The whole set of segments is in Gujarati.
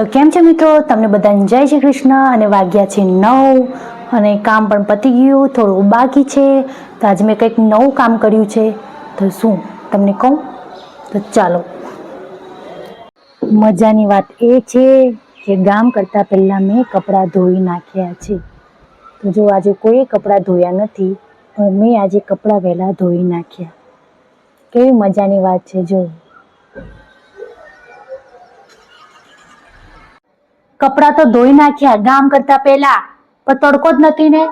તો કેમ છે મિત્રો? તમને બધાને જય શ્રી કૃષ્ણ અને વાગ્યા છે નવ અને કામ પણ પતી ગયું, થોડું બાકી છે. તો આજે મેં કંઈક નવું કામ કર્યું છે. તો શું તમને કહું? તો ચાલો. મજાની વાત એ છે કે ગામ કરતાં પહેલાં મેં કપડાં ધોઈ નાખ્યા છે. તો જો આજે કોઈ કપડાં ધોયા નથી પણ મેં આજે કપડાં વહેલા ધોઈ નાખ્યા. કેવી મજાની વાત છે જો. કપડાં તો ધોઈ નાખ્યા, ગામ કરતા પહેલા. પણ તડકો જ નથી ને.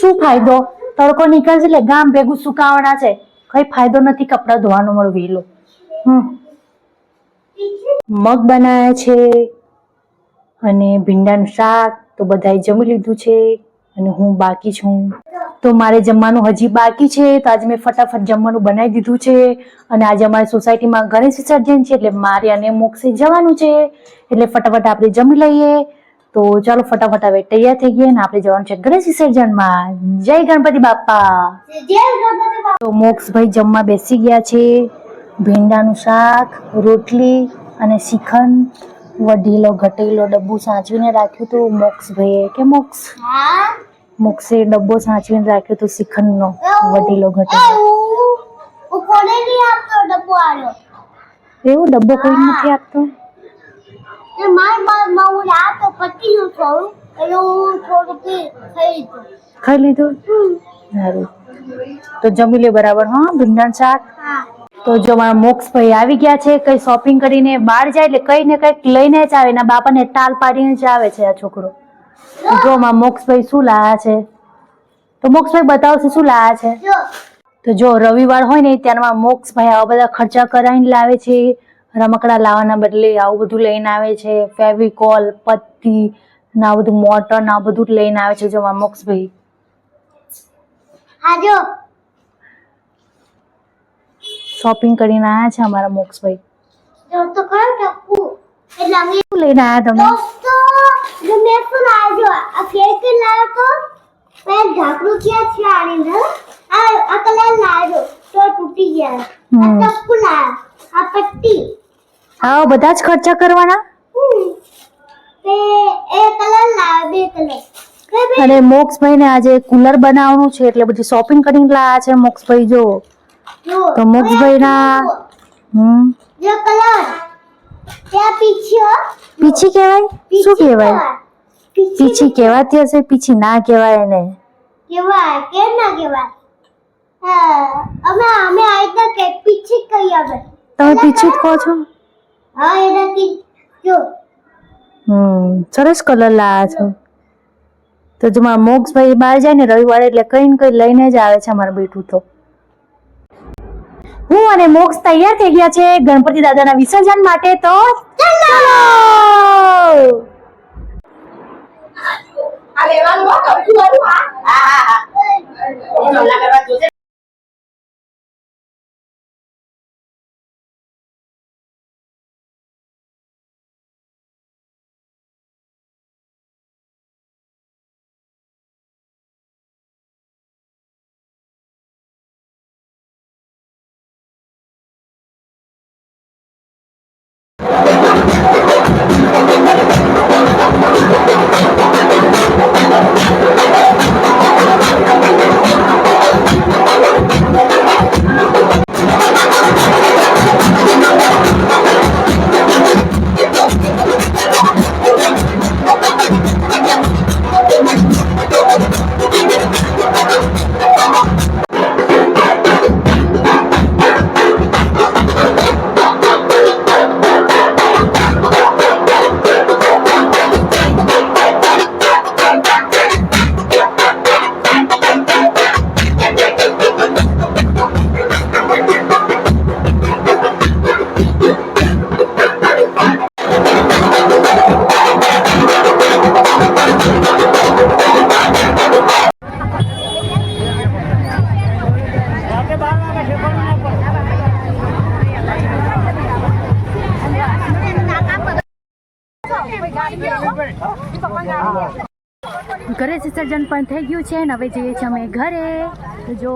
શું ફાયદો? તડકો નીકળશે એટલે ગામ ભેગું સુકાવાના છે. કઈ ફાયદો નથી કપડાં ધોવાનો મળું વહેલો હમ. મગ બનાવ્યા છે અને ભીંડાનું શાક તો બધાએ જમી લીધું છે અને હું બાકી છું. તો મારે જમવાનું હજી બાકી છે તો આજે મેં ફટાફટ જમવાનું બનાવી દીધું છે. અને આજે અમારી સોસાયટીમાં ગણેશ વિસર્જન છે એટલે મારે અને મોક્ષે જવાનું છે. એટલે ફટાફટ આપણે જમી લઈએ. તો ચાલો ફટાફટ હવે તૈયાર થઈ ગયા ને આપણે જવાનું છે ગણેશ વિસર્જનમાં. જય ગણપતિ બાપા. તો મોક્ષભાઈ જમવા બેસી ગયા છે. ભીંડાનું શાક રોટલી અને શ્રીખંડ વઢીલો ઘટેલો ડબ્બુ સાચવીને રાખ્યું હતું મોક્ષભાઈએ. કે મોક્ષ? મોક્ષે ડબ્બો સાચવીને રાખ્યો હતો શિખંડનો વડીલો ઘટે. કોને નહીં આપતો ડબ્બો આવ્યો એવું ડબ્બો કોઈ નથી આપતો? ને માર મારમાં હું આપતો પતી ગયું થોડું એટલે હું થોડું પી થઈ લીધું. ખાઈ લીધું? સારું. તો જમી લે બરાબર હા ભીંડણ શાક? તો જો મારા મોક્ષભાઈ આવી ગયા છે કઈ શોપિંગ કરીને બહાર જાય એટલે કઈ ને કંઈક લઈને જ આવે એના બાપાને ટાલ પાડીને જ આવે છે આ છોકરો. જો માં મોક્ષભાઈ શું લાયા છે? તો મોક્ષભાઈ બતાવશે શું લાયા છે? તો જો રવિવાર હોય ને ત્યારમાં મોક્ષભાઈ આવા બધા ખર્ચા કરાવીને લાવે છે રમકડા લાવવાના બદલે આવું બધું લઈને આવે છે ફેવિકોલ પત્તી ને આવું બધું મોટર ને આવું બધું લઈને આવે છે જો માં મોક્ષભાઈ. હા જો. શોપિંગ કરીને આવ્યા છે અમારા મોક્ષભાઈ. લઈને આવ્યા તમે દોસ્તો જો મેં શું લાવ્યો જો આ કેક લાવ્યો તો ઢાકણું ક્યાં છે આની અંદર આ આ કલર લાવ્યો તો તૂટી ગયા આ. લાવ્યો આ પટ્ટી આ બધા જ ખર્ચા કરવાના તે એ કલર લાવ્યો બે કલર અને મોક્ષભાઈ ને આજે કુલર બનાવવાનું છે એટલે બધી શોપિંગ કરીને લાયા છે મોક્ષભાઈ જો. તો મોક્ષભાઈના હમ. જો કલર. ત્યાં પીછી પીછી કહેવાય? શું કહેવાય? પીછી પીછી કહેવાતી હશે પીછી ના કહેવાય એને. કહેવાય કેમ ના કેવાય અમે અમે આ રીતના કે પીછી જ આવે તમે પીછી કહો છો? હા એનાથી જો. હમ સરસ કલર લાયા છો. તો જો મારા મોક્ષભાઈ બહાર જાય ને રવિવારે એટલે કઈ ને કઈ લઈને જ આવે છે અમારું બેઠું તો. હું અને મોક્ષ તૈયાર થઈ ગયા છે ગણપતિ દાદાના વિસર્જન માટે તો ચાલો! આ લેવાનું હો, કપચું વાળું, હા? હા, હા, હા. હું હમણાં કરવા જોશે. ઘરે વિસર્જન પણ થઈ ગયું છે ને હવે જઈએ છીએ અમે ઘરે. જો